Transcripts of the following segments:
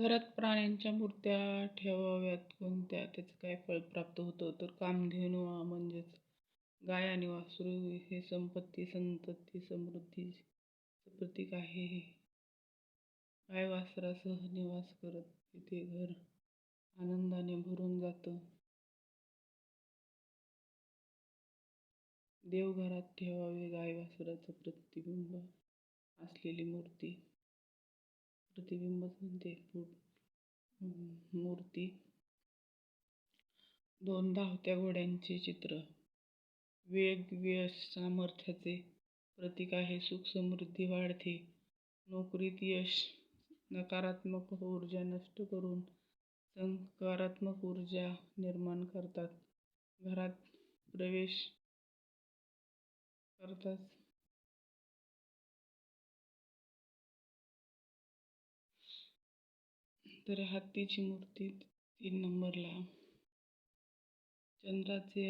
घरात प्राण्यांच्या मूर्त्या ठेवाव्यात कोणत्या? त्याचं काय फळ प्राप्त होतं? तर कामधेनू म्हणजेच गाय आणि वासरू हे संपत्ती संतती समृद्धीचं प्रतीक आहे. गाय वासरासह निवास करत तिथे घर आनंदाने भरून जातं. देवघरात ठेवावे गाय वासराचं प्रतिबिंब असलेली मूर्ती. प्रतिबिंबच म्हणते मूर्ती. दोन धावत्या घोड्यांचे चित्र. वेग यश सामर्थ्याचे प्रतीक आहे. सुख समृद्धी वाढते. नोकरीत यश नकारात्मक ऊर्जा नष्ट करून सकारात्मक ऊर्जा निर्माण करतात. घरात प्रवेश करताच तर हत्तीची मूर्ती तीन नंबरला. चंद्राचे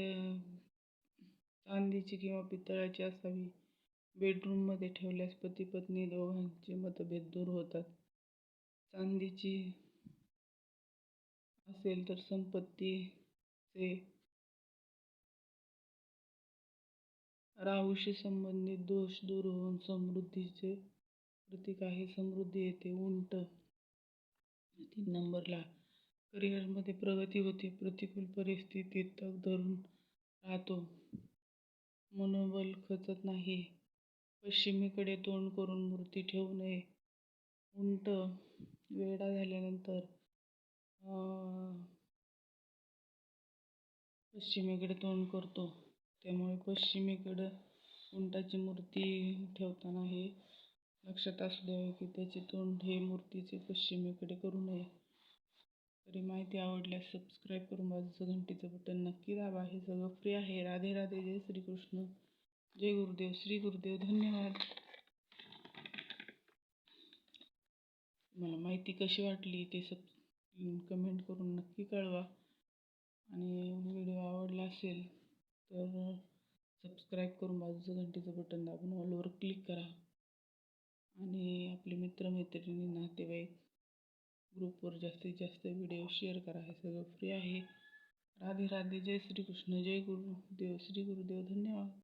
चांदीची किंवा पितळाची असावी. बेडरूममध्ये ठेवल्यास पती पत्नी दोघांचे मतभेद दूर होतात. चांदीची असेल तर संपत्तीचे राहूशी संबंधित दोष दूर होऊन समृद्धीचे प्रतीक आहे. समृद्धी येते. उंट तीन नंबरला. करिअरमध्ये प्रगती होते. प्रतिकूल परिस्थितीत तग धरून राहतो. मनोबल खचत नाही. पश्चिमेकडे तोंड करून मूर्ती ठेवू नये. उंट वेडा झाल्यानंतर पश्चिमेकडे तोंड करतो. त्यामुळे पश्चिमेकडं उंटाची मूर्ती ठेवताना हे लक्षात असू द्यावे की त्याचे तोंड हे मूर्तीचे पश्चिमेकडे करू नये. तरी माहिती आवडल्यास सबस्क्राईब करून बाजूचं घंटीचं बटन नक्की दाबा. हे सगळं फ्री आहे. राधे राधे. जय श्रीकृष्ण. जय गुरुदेव. श्री गुरुदेव धन्यवाद. मला माहिती कशी वाटली ते सब कमेंट करून नक्की कळवा. आणि व्हिडिओ आवडला असेल तर सबस्क्राईब करून बाजूचं घंटीचं बटन दाबून ऑलवर क्लिक करा. आणि आपले मित्रमैत्रिणी नातेवाईक ग्रुपवर जास्तीत जास्त व्हिडिओ शेअर करा. हे सगळं फ्री आहे. राधे राधे जय श्रीकृष्ण. जय गुरुदेव श्री गुरुदेव. धन्यवाद.